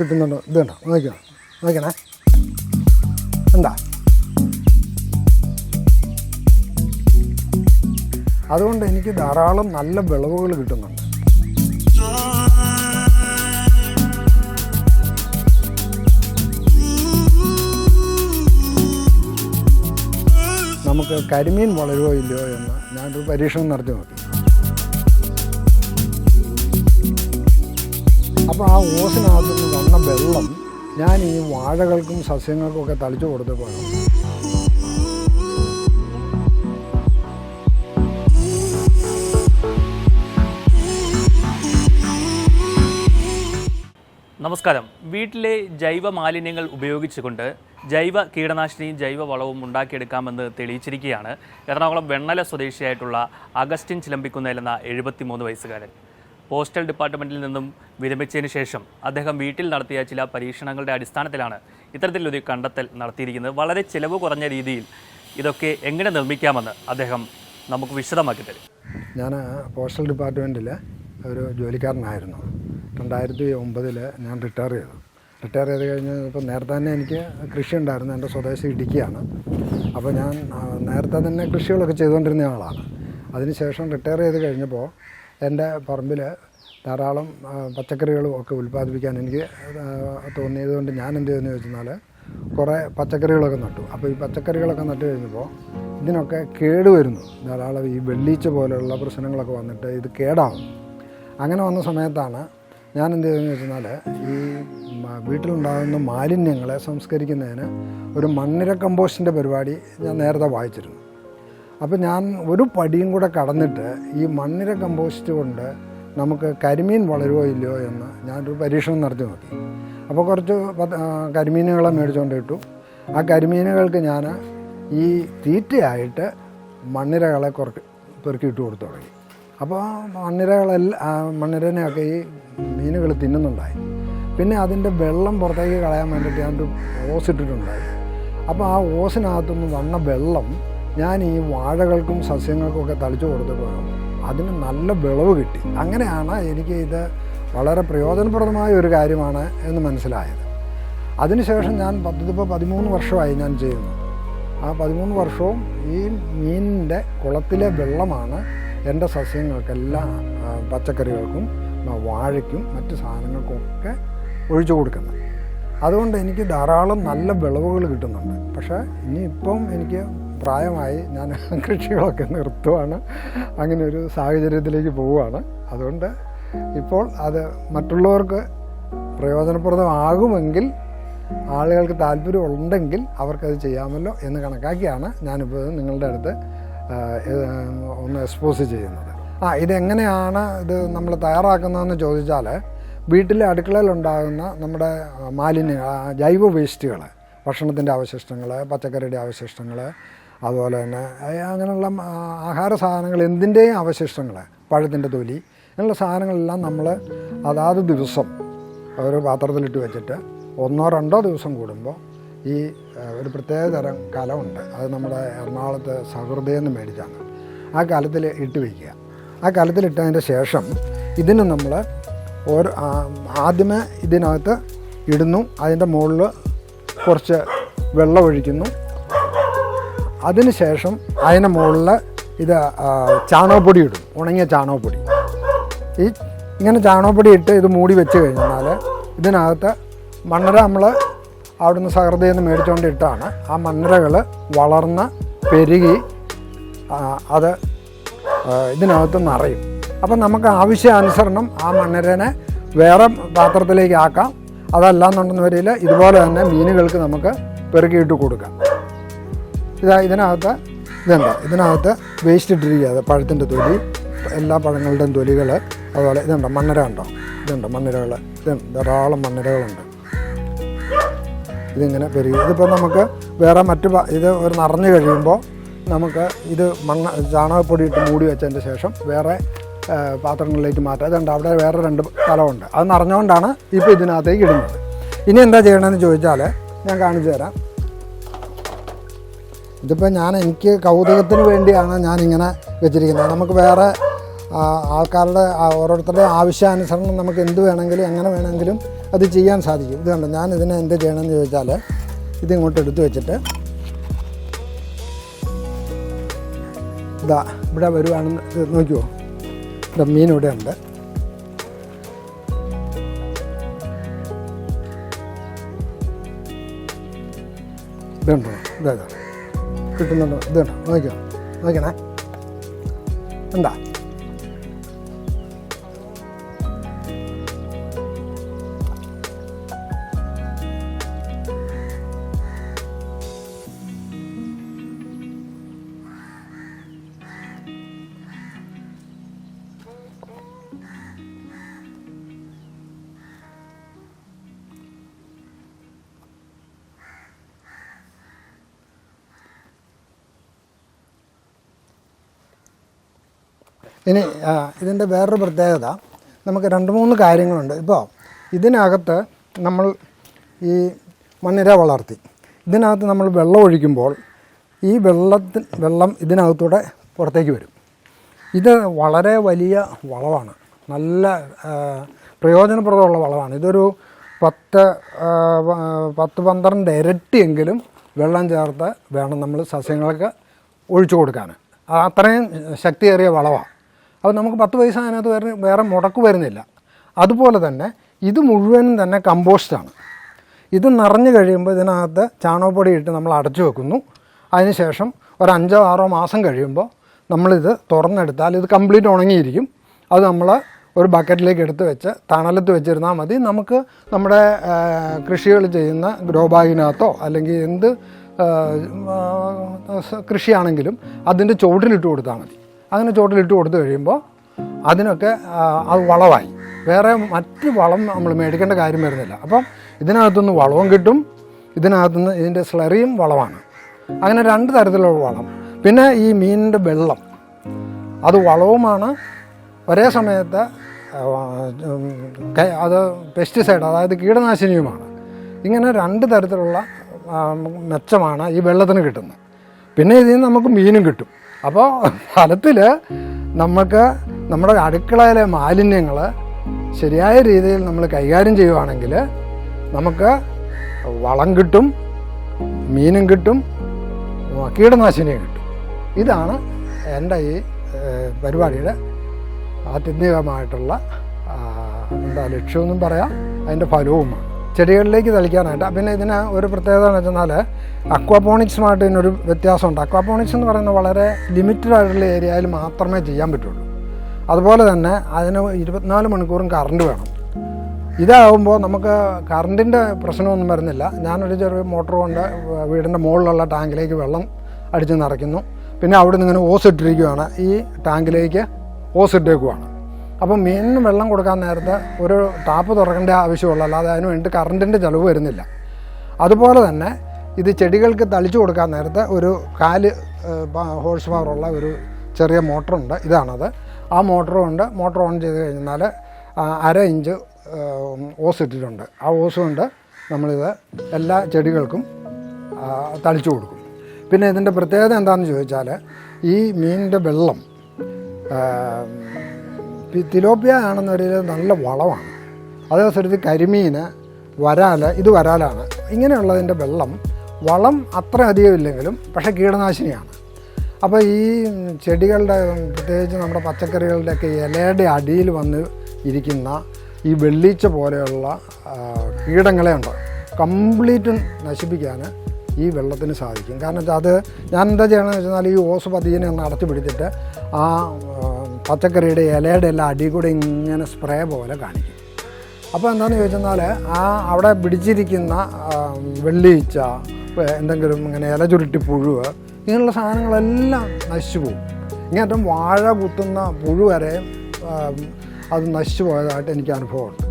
കിട്ടുന്നുണ്ടോ. ഇത് കണ്ടോ? നോക്കണേ എന്താ അതുകൊണ്ട് എനിക്ക് ധാരാളം നല്ല വിളവുകൾ കിട്ടുന്നുണ്ട്. നമുക്ക് കരിമീൻ വളരുമോ ഇല്ലയോ എന്ന് ഞാനൊരു പരീക്ഷണം നടത്തി നോക്കി. അപ്പോൾ ആ ഓസിനകത്ത് നിന്ന് വന്ന വെള്ളം ഞാൻ ഈ വാഴകൾക്കും സസ്യങ്ങൾക്കും ഒക്കെ തളിച്ചു കൊടുത്തപ്പോഴാണ്. നമസ്കാരം. വീട്ടിലെ ജൈവ മാലിന്യങ്ങൾ ഉപയോഗിച്ചുകൊണ്ട് ജൈവ കീടനാശിനിയും ജൈവ വളവും ഉണ്ടാക്കിയെടുക്കാമെന്ന് തെളിയിച്ചിരിക്കുകയാണ് എറണാകുളം വെണ്ണല സ്വദേശിയായിട്ടുള്ള അഗസ്റ്റിൻ ചിലമ്പിക്കുന്നേൽ എന്ന എഴുപത്തിമൂന്ന് വയസ്സുകാരൻ. പോസ്റ്റൽ ഡിപ്പാർട്ട്മെന്റിൽ നിന്നും വിരമിച്ചതിന് ശേഷം അദ്ദേഹം വീട്ടിൽ നടത്തിയ ചില പരീക്ഷണങ്ങളുടെ അടിസ്ഥാനത്തിലാണ് ഇത്തരത്തിലൊരു കണ്ടെത്തൽ നടത്തിയിരിക്കുന്നത്. വളരെ ചിലവ് കുറഞ്ഞ രീതിയിൽ ഇതൊക്കെ എങ്ങനെ നിർമ്മിക്കാമെന്ന് അദ്ദേഹം നമുക്ക് വിശദമാക്കി തരും. ഞാൻ പോസ്റ്റൽ ഡിപ്പാർട്ട്മെന്റിൽ ഒരു ജോലിക്കാരനായിരുന്നു. രണ്ടായിരത്തി ഒമ്പതിൽ ഞാൻ റിട്ടയർ ചെയ്തു. റിട്ടയർ ചെയ്ത് കഴിഞ്ഞ് ഇപ്പോൾ നേരത്തെ തന്നെ എനിക്ക് കൃഷി ഉണ്ടായിരുന്നു. എന്റെ സ്വദേശം ഇടുക്കിയാണ്. അപ്പോൾ ഞാൻ നേരത്തെ തന്നെ കൃഷികളൊക്കെ ചെയ്തുകൊണ്ടിരുന്ന ആളാണ്. അതിനുശേഷം റിട്ടയർ ചെയ്ത് കഴിഞ്ഞപ്പോൾ എന്റെ പറമ്പിൽ ധാരാളം പച്ചക്കറികളും ഒക്കെ ഉൽപ്പാദിപ്പിക്കാൻ എനിക്ക് തോന്നിയത് കൊണ്ട് ഞാൻ എന്ത് ചെയ്യുമെന്ന് ചോദിച്ചാൽ കുറേ പച്ചക്കറികളൊക്കെ നട്ടു. അപ്പോൾ ഈ പച്ചക്കറികളൊക്കെ നട്ട് കഴിഞ്ഞപ്പോൾ ഇതിനൊക്കെ കേട് വരുന്നു. ധാരാളം ഈ വെള്ളീച്ച പോലെയുള്ള പ്രശ്നങ്ങളൊക്കെ വന്നിട്ട് ഇത് കേടാവും. അങ്ങനെ വന്ന സമയത്താണ് ഞാൻ എന്ത് ചെയ്തതെന്ന് വെച്ചാൽ ഈ വീട്ടിലുണ്ടാകുന്ന മാലിന്യങ്ങളെ സംസ്കരിക്കുന്നതിന് ഒരു മണ്ണിര കമ്പോസ്റ്റിന്റെ പരിപാടി ഞാൻ നേരത്തെ വായിച്ചിരുന്നു. അപ്പോൾ ഞാൻ ഒരു പടിയും കൂടെ കടന്നിട്ട് ഈ മണ്ണിര കമ്പോസ്റ്റ് കൊണ്ട് നമുക്ക് കരിമീൻ വളരുമോ ഇല്ലയോ എന്ന് ഞാനൊരു പരീക്ഷണം നടത്തി നോക്കി. അപ്പോൾ കുറച്ച് കരിമീനുകളെ മേടിച്ചുകൊണ്ട് ഇട്ടു. ആ കരിമീനുകൾക്ക് ഞാൻ ഈ തീറ്റയായിട്ട് മണ്ണിരകളെ കുറച്ച് പെറുക്കിയിട്ട് കൊടുത്തു തുടങ്ങി. അപ്പോൾ മണ്ണിരകളെല്ലാം മണ്ണിരനെയൊക്കെ ഈ മീനുകൾ തിന്നുന്നുണ്ടായി. പിന്നെ അതിന്റെ വെള്ളം പുറത്തേക്ക് കളയാൻ വേണ്ടിയിട്ട് ഞാനൊരു ഓസ് ഇട്ടിട്ടുണ്ടായി. അപ്പോൾ ആ ഓസിനകത്തുനിന്ന് വന്ന വെള്ളം ഞാൻ ഈ വാഴകൾക്കും സസ്യങ്ങൾക്കും ഒക്കെ തളിച്ചു കൊടുത്തപ്പോൾ അതിന് നല്ല വിളവ് കിട്ടി. അങ്ങനെയാണ് എനിക്ക് ഇത് വളരെ പ്രയോജനപ്രദമായ ഒരു കാര്യമാണ് എന്ന് മനസ്സിലായത്. അതിനുശേഷം ഞാൻ പത്തിപ്പോൾ പതിമൂന്ന് വർഷമായി ഞാൻ ചെയ്യുന്നു. ആ പതിമൂന്ന് വർഷവും ഈ മീനിന്റെ കുളത്തിലെ വെള്ളമാണ് എന്റെ സസ്യങ്ങൾക്കെല്ലാം പച്ചക്കറികൾക്കും വാഴയ്ക്കും മറ്റ് സാധനങ്ങൾക്കും ഒക്കെ ഒഴിച്ചു കൊടുക്കുന്നത്. അതുകൊണ്ട് എനിക്ക് ധാരാളം നല്ല വിളവുകൾ കിട്ടുന്നുണ്ട്. പക്ഷേ ഇനിയിപ്പം എനിക്ക് പ്രായമായി ഞാൻ കൃഷികളൊക്കെ നിർത്തുവാണ്. അങ്ങനെ ഒരു സാഹചര്യത്തിലേക്ക് പോവുകയാണ്. അതുകൊണ്ട് ഇപ്പോൾ അത് മറ്റുള്ളവർക്ക് പ്രയോജനപ്രദമാകുമെങ്കിൽ ആളുകൾക്ക് താല്പര്യമുണ്ടെങ്കിൽ അവർക്കത് ചെയ്യാമല്ലോ എന്ന് കണക്കാക്കിയാണ് ഞാനിപ്പോൾ നിങ്ങളുടെ അടുത്ത് ഒന്ന് എക്സ്പോസ് ചെയ്യുന്നത്. ആ ഇതെങ്ങനെയാണ് ഇത് നമ്മൾ തയ്യാറാക്കുന്നതെന്ന് ചോദിച്ചാൽ വീട്ടിലെ അടുക്കളയിലുണ്ടാകുന്ന നമ്മുടെ മാലിന്യങ്ങൾ ജൈവ വേസ്റ്റുകൾ ഭക്ഷണത്തിന്റെ അവശിഷ്ടങ്ങൾ പച്ചക്കറിയുടെ അവശിഷ്ടങ്ങൾ അതുപോലെ തന്നെ അങ്ങനെയുള്ള ആഹാര സാധനങ്ങൾ എന്തിന്റെയും അവശിഷ്ടങ്ങൾ പഴത്തിന്റെ തൊലി അങ്ങനെയുള്ള സാധനങ്ങളെല്ലാം നമ്മൾ അതാത് ദിവസം ഒരു പാത്രത്തിലിട്ട് വെച്ചിട്ട് ഒന്നോ രണ്ടോ ദിവസം കൂടുമ്പോൾ ഈ ഒരു പ്രത്യേക തരം കലമുണ്ട്. അത് നമ്മുടെ എറണാകുളത്ത് സഹൃദയെന്ന് മേടിച്ചാണ്. ആ കലത്തിൽ ഇട്ട് വയ്ക്കുക ആ കലത്തിലിട്ടതിന്റെ ശേഷം ഇതിന് നമ്മൾ ഒരു ആദ്യമേ ഇതിനകത്ത് ഇടുന്നു. അതിന്റെ മുകളിൽ കുറച്ച് വെള്ളം ഒഴിക്കുന്നു. അതിനുശേഷം അതിന് മുകളിൽ ഇത് ചാണകപ്പൊടി ഇടും. ഉണങ്ങിയ ചാണകപ്പൊടി. ഈ ഇങ്ങനെ ചാണകപ്പൊടി ഇട്ട് ഇത് മൂടി വെച്ച് കഴിഞ്ഞാൽ ഇതിനകത്ത് മണ്ണര നമ്മൾ അവിടുന്ന് സഹൃദയിൽ നിന്ന് മേടിച്ചുകൊണ്ട് ഇട്ടാണ് ആ മണ്ണരകൾ വളർന്ന് പെരുകി അത് ഇതിനകത്ത് നിറയും. അപ്പം നമുക്ക് ആവശ്യാനുസരണം ആ മണ്ണരനെ വേറെ പാത്രത്തിലേക്ക് ആക്കാം. അതല്ലാന്നുണ്ടെന്ന് വരില്ല ഇതുപോലെ തന്നെ മീനുകൾക്ക് നമുക്ക് പെറുക്കിയിട്ട് കൊടുക്കാം. ഇതാ ഇതിനകത്ത് ഇതുണ്ട്. ഇതിനകത്ത് വേസ്റ്റ് ഇട്ടിരിക്കുക പഴത്തിന്റെ തൊലി എല്ലാ പഴങ്ങളുടെയും തൊലികൾ അതുപോലെ ഇതുണ്ട്. മണ്ണര ഉണ്ടോ ഇതുണ്ട് മണ്ണരകൾ ഇതുണ്ട്. ധാരാളം മണ്ണരകളുണ്ട്. ഇതിങ്ങനെ പെരുകി. ഇതിപ്പോൾ നമുക്ക് വേറെ മറ്റു ഇത് ഒരു നിറഞ്ഞു കഴിയുമ്പോൾ നമുക്ക് ഇത് മണ്ണ ചാണകപ്പൊടി ഇട്ട് മൂടി വെച്ചതിന്റെ ശേഷം വേറെ പാത്രങ്ങളിലേക്ക് മാറ്റാം. ഇതുണ്ട്. അവിടെ വേറെ രണ്ട് സ്ഥലമുണ്ട്. അത് നിറഞ്ഞുകൊണ്ടാണ് ഇപ്പോൾ ഇതിനകത്തേക്ക് ഇടുന്നത്. ഇനി എന്താ ചെയ്യണമെന്ന് ചോദിച്ചാൽ ഞാൻ കാണിച്ചു തരാം. ഇതിപ്പോൾ ഞാൻ എനിക്ക് കൗതുകത്തിന് വേണ്ടിയാണ് ഞാനിങ്ങനെ വെച്ചിരിക്കുന്നത്. നമുക്ക് വേറെ ആൾക്കാരുടെ ഓരോരുത്തരുടെ ആവശ്യാനുസരണം നമുക്ക് എന്ത് വേണമെങ്കിലും എങ്ങനെ വേണമെങ്കിലും അത് ചെയ്യാൻ സാധിക്കും. ഇത് കണ്ടോ? ഞാൻ ഇതിനെ എന്ത് ചെയ്യണമെന്ന് ചോദിച്ചാൽ ഇതിങ്ങോട്ട് എടുത്തു വെച്ചിട്ട് ഇതാ ഇവിടെ വരുവാണെന്ന് നോക്കിയോ ഇവിടെ മീൻ ഇവിടെ ഉണ്ട്. ഇതുണ്ടോ? ഇതാ. കിട്ടുന്നുണ്ടോ. ഇതുണ്ടോ. നോക്കിയോ നോക്കണേ എന്താ ഇനി ഇതിന്റെ വേറൊരു പ്രത്യേകത. നമുക്ക് രണ്ട് മൂന്ന് കാര്യങ്ങളുണ്ട്. ഇപ്പോൾ ഇതിനകത്ത് നമ്മൾ ഈ മണ്ണിര വളർത്തി. ഇതിനകത്ത് നമ്മൾ വെള്ളം ഒഴിക്കുമ്പോൾ ഈ വെള്ളത്തിൽ വെള്ളം ഇതിനകത്തൂടെ പുറത്തേക്ക് വരും. ഇത് വളരെ വലിയ വളമാണ് നല്ല പ്രയോജനപ്രദമുള്ള വളമാണ് ഇതൊരു പത്ത് പത്ത് പന്ത്രണ്ട് ഇരട്ടിയെങ്കിലും വെള്ളം ചേർത്ത് വേണം നമ്മൾ സസ്യങ്ങൾക്ക് ഒഴിച്ചു കൊടുക്കാൻ അത് അത്രയും ശക്തിയേറിയ വളമാണ് അപ്പോൾ നമുക്ക് പത്ത് പൈസ അതിനകത്ത് വേറെ വേറെ മുടക്ക് വരുന്നില്ല. അതുപോലെ തന്നെ ഇത് മുഴുവനും തന്നെ കമ്പോസ്റ്റാണ് ഇത് നിറഞ്ഞു കഴിയുമ്പോൾ ഇതിനകത്ത് ചാണകപ്പൊടി ഇട്ട് നമ്മൾ അടച്ചു വെക്കുന്നു. അതിനുശേഷം ഒരു അഞ്ചോ ആറോ മാസം കഴിയുമ്പോൾ നമ്മളിത് തുറന്നെടുത്താൽ ഇത് കംപ്ലീറ്റ് ഉണങ്ങിയിരിക്കും. അത് നമ്മൾ ഒരു ബക്കറ്റിലേക്ക് എടുത്ത് വെച്ച് തണലത്ത് വെച്ചിരുന്നാൽ മതി. നമുക്ക് നമ്മുടെ കൃഷികൾ ചെയ്യുന്ന ഗ്രോ ബാഗിനകത്തോ അല്ലെങ്കിൽ എന്ത് കൃഷിയാണെങ്കിലും അതിന്റെ ചുവട്ടിലിട്ട് കൊടുത്താൽ മതി. അങ്ങനെ ചുവട്ടിലിട്ട് കൊടുത്തു കഴിയുമ്പോൾ അതിനൊക്കെ അത് വളമായി. വേറെ മറ്റ് വളം നമ്മൾ മേടിക്കേണ്ട കാര്യം വരുന്നില്ല. അപ്പം ഇതിനകത്തുനിന്ന് വളവും കിട്ടും. ഇതിനകത്തുനിന്ന് ഇതിന്റെ സ്ലറിയും വളമാണ്. അങ്ങനെ രണ്ട് തരത്തിലുള്ള വളം. പിന്നെ ഈ മീനിന്റെ വെള്ളം. അത് വളവുമാണ്. ഒരേ സമയത്ത് അത് പെസ്റ്റിസൈഡ് അതായത് കീടനാശിനിയുമാണ്. ഇങ്ങനെ രണ്ട് തരത്തിലുള്ള മെച്ചമാണ് ഈ വെള്ളത്തിന് കിട്ടുന്നത്. പിന്നെ ഇതിൽ നിന്ന് നമുക്ക് മീനും കിട്ടും. അപ്പോൾ ഫലത്തിൽ നമുക്ക് നമ്മുടെ അടുക്കളയിലെ മാലിന്യങ്ങൾ ശരിയായ രീതിയിൽ നമ്മൾ കൈകാര്യം ചെയ്യുവാണെങ്കിൽ നമുക്ക് വളം കിട്ടും മീനും കിട്ടും കീടനാശിനിയും കിട്ടും. ഇതാണ് എന്റെ ഈ പരിപാടിയുടെ ആത്യന്തികമായിട്ടുള്ള എന്താ ലക്ഷ്യമെന്നും പറയാം. അതിന്റെ ഫലവുമാണ്. ചെടികളിലേക്ക് തളിക്കാനായിട്ട്. പിന്നെ ഇതിന് ഒരു പ്രത്യേകത എന്ന് വെച്ചെന്നാൽ അക്വാപോണിക്സുമായിട്ട് ഇതിനൊരു വ്യത്യാസമുണ്ട്. അക്വാപോണിക്സ് എന്ന് പറയുന്നത് വളരെ ലിമിറ്റഡ് ആയിട്ടുള്ള ഏരിയയിൽ മാത്രമേ ചെയ്യാൻ പറ്റുള്ളൂ. അതുപോലെ തന്നെ അതിന് ഇരുപത്തിനാല് മണിക്കൂറും കറണ്ട് വേണം. ഇതാകുമ്പോൾ നമുക്ക് കറണ്ടിന്റെ പ്രശ്നമൊന്നും വരുന്നില്ല. ഞാനൊരു ചെറിയ മോട്ടോർ കൊണ്ട് വീടിന്റെ മുകളിലുള്ള ടാങ്കിലേക്ക് വെള്ളം അടിച്ച് നിറയ്ക്കുന്നു. പിന്നെ അവിടെ നിന്ന് ഇങ്ങനെ ഓസ് ഇട്ടിരിക്കുകയാണ് ഈ ടാങ്കിലേക്ക് ഓസ് ഇട്ടേക്കുവാണ്. അപ്പം മീനിന് വെള്ളം കൊടുക്കാൻ നേരത്തെ ഒരു ടാപ്പ് തുറക്കേണ്ട ആവശ്യമുള്ളൂ അല്ലാതെ അതിന് വേണ്ടി കറണ്ടിന്റെ ചിലവ് വരുന്നില്ല. അതുപോലെ തന്നെ ഇത് ചെടികൾക്ക് തളിച്ചു കൊടുക്കാൻ നേരത്തെ ഒരു കാൽ ഹോഴ്സ് പവറുള്ള ഒരു ചെറിയ മോട്ടറുണ്ട് ഇതാണത്. ആ മോട്ടറും ഉണ്ട്. മോട്ടർ ഓൺ ചെയ്ത് കഴിഞ്ഞാൽ അര ഇഞ്ച് ഓസ് ഇട്ടിട്ടുണ്ട്. ആ ഓസ് കൊണ്ട് നമ്മളിത് എല്ലാ ചെടികൾക്കും തളിച്ചു കൊടുക്കും. പിന്നെ ഇതിന്റെ പ്രത്യേകത എന്താണെന്ന് ചോദിച്ചാൽ ഈ മീനിന്റെ വെള്ളം തിലോപ്പിയ ആണെന്നൊരു നല്ല വളമാണ്. അതേസമയത്ത് കരിമീൻ വരാൽ ഇത് വരാലാണ്. ഇങ്ങനെയുള്ളതിന്റെ വെള്ളം വളം അത്ര അധികം ഇല്ലെങ്കിലും പക്ഷേ കീടനാശിനിയാണ്. അപ്പോൾ ഈ ചെടികളുടെ പ്രത്യേകിച്ച് നമ്മുടെ പച്ചക്കറികളുടെയൊക്കെ ഇലയുടെ അടിയിൽ വന്ന് ഇരിക്കുന്ന ഈ വെള്ളീച്ച പോലെയുള്ള കീടങ്ങളെ ഉണ്ട്. കംപ്ലീറ്റ് നശിപ്പിക്കാൻ ഈ വെള്ളത്തിന് സാധിക്കും. കാരണം അത് ഞാൻ എന്താ ചെയ്യണമെന്ന് വെച്ചാൽ ഈ ഓസ് പതിയെ ഒന്ന് അടച്ചു പിടിച്ചിട്ട് ആ, പച്ചക്കറിയുടെ ഇലയുടെ എല്ലാം അടി കൂടെ ഇങ്ങനെ സ്പ്രേ പോലെ കാണിക്കും. അപ്പോൾ എന്താണെന്ന് ചോദിച്ചെന്നാൽ ആ അവിടെ പിടിച്ചിരിക്കുന്ന ആ, വെള്ളീച്ച എന്തെങ്കിലും ഇങ്ങനെ ഇല ചുരുട്ടി പുഴുവ് ഇങ്ങനെയുള്ള സാധനങ്ങളെല്ലാം നശിച്ചു പോകും. ഇങ്ങനത്തെ വാഴ കുത്തുന്ന പുഴു വരെ അത് നശിച്ചു പോയതായിട്ട് എനിക്ക് അനുഭവമുണ്ട്.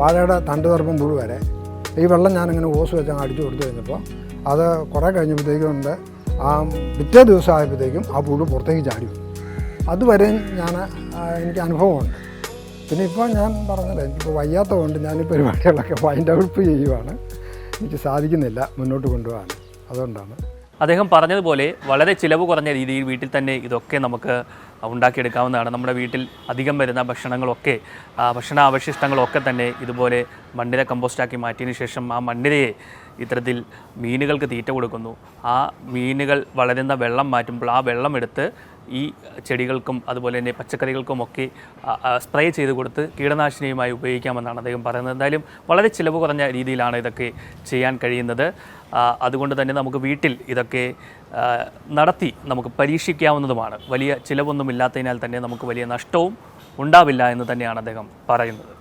വാഴയുടെ തണ്ട് തർപ്പം പുഴു വരെ. ഈ വെള്ളം ഞാനിങ്ങനെ ഓസ് വെച്ച് അടിച്ചു കൊടുത്തു കഴിഞ്ഞപ്പോൾ അത് കുറേ കഴിഞ്ഞപ്പോഴത്തേക്കും ഉണ്ട്. ആ പിറ്റേ ദിവസം ആയപ്പോഴത്തേക്കും ആ പുഴു പുറത്തേക്ക് ചാടി വന്നു. അതുവരെ ഞാൻ എനിക്ക് അനുഭവമുണ്ട്. പിന്നെ ഇപ്പോൾ ഞാൻ പറഞ്ഞത് എനിക്കിപ്പോൾ വയ്യാത്തതുകൊണ്ട് ഞാൻ ഈ പരിപാടികളൊക്കെ ഫൈൻഡ് ഔട്ട് ചെയ്യുവാണ്. എനിക്ക് സാധിക്കുന്നില്ല മുന്നോട്ട് കൊണ്ടുപോകാൻ. അതുകൊണ്ടാണ്. അദ്ദേഹം പറഞ്ഞതുപോലെ വളരെ ചിലവ് കുറഞ്ഞ രീതിയിൽ വീട്ടിൽ തന്നെ ഇതൊക്കെ നമുക്ക് ഉണ്ടാക്കിയെടുക്കാവുന്നതാണ്. നമ്മുടെ വീട്ടിൽ അധികം വരുന്ന ഭക്ഷണങ്ങളൊക്കെ ഭക്ഷണ അവശിഷ്ടങ്ങളൊക്കെ തന്നെ ഇതുപോലെ മണ്ണിര കമ്പോസ്റ്റാക്കി മാറ്റിയതിന് ശേഷം ആ മണ്ണിരയെ ഇത്തരത്തിൽ മീനുകൾക്ക് തീറ്റ കൊടുക്കുന്നു. ആ മീനുകൾ വളരുന്ന വെള്ളം മാറ്റുമ്പോൾ ആ വെള്ളം എടുത്ത് ഈ ചെടികൾക്കും അതുപോലെ തന്നെ പച്ചക്കറികൾക്കുമൊക്കെ സ്പ്രേ ചെയ്ത് കൊടുത്ത് കീടനാശിനിയുമായി ഉപയോഗിക്കാമെന്നാണ് അദ്ദേഹം പറയുന്നത്. എന്തായാലും വളരെ ചിലവ് കുറഞ്ഞ രീതിയിലാണ് ഇതൊക്കെ ചെയ്യാൻ കഴിയുന്നത്. അതുകൊണ്ട് തന്നെ നമുക്ക് വീട്ടിൽ ഇതൊക്കെ നടത്തി നമുക്ക് പരീക്ഷിക്കാവുന്നതുമാണ്. വലിയ ചിലവൊന്നുമില്ലാത്തതിനാൽ തന്നെ നമുക്ക് വലിയ നഷ്ടവും ഉണ്ടാവില്ല എന്ന് തന്നെയാണ് അദ്ദേഹം പറയുന്നത്.